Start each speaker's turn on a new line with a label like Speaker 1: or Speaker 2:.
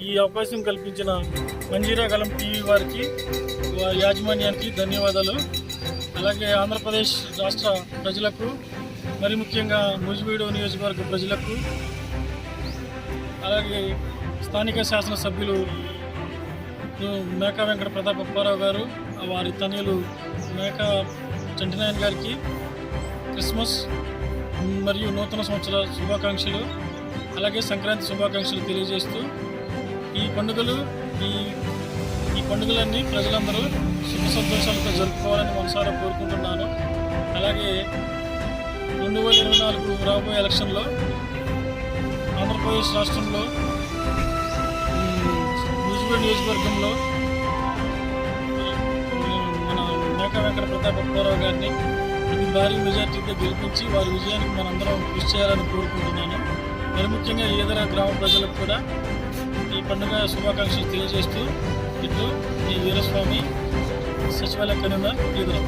Speaker 1: ఈ అవకాశం కల్పించిన మంజీరా కలం టీవీ వారికి యాజమాన్యానికి ధన్యవాదాలు. అలాగే ఆంధ్రప్రదేశ్ రాష్ట్ర ప్రజలకు మరి ముఖ్యంగా ముజిబీడు నియోజకవర్గ ప్రజలకు అలాగే స్థానిక శాసనసభ్యులు మేకా వెంకట ప్రతాప్ అప్పారావు గారు వారి తనయులు మేకా చంటినాయన్ గారికి క్రిస్మస్ మరియు నూతన సంవత్సర శుభాకాంక్షలు అలాగే సంక్రాంతి శుభాకాంక్షలు తెలియజేస్తూ ఈ పండుగలు ఈ ఈ పండుగలన్నీ ప్రజలందరూ సుఖ సంతోషాలతో జరుపుకోవాలని మనసారా కోరుకుంటున్నాను. అలాగే రెండు వేల ఇరవై నాలుగు రాబోయే ఎలక్షన్లో ఆంధ్రప్రదేశ్ రాష్ట్రంలో న్యూజిలాండ్ నియోజకవర్గంలో మన మేకా వెంకట ప్రతాప్ అప్పారావు గారిని ఇది భారీ మెజార్టీతో గెలిపించి వారి విజయానికి మనందరం కృషి చేయాలని కోరుకుంటున్నాను. మరి ముఖ్యంగా ఈదర గ్రామ ప్రజలకు కూడా ఈ పండుగ శుభాకాంక్షలు తెలియజేస్తూ ఇట్లు ఈ వీరస్వామి సచివాలయ కన్వీనర్ ఈదర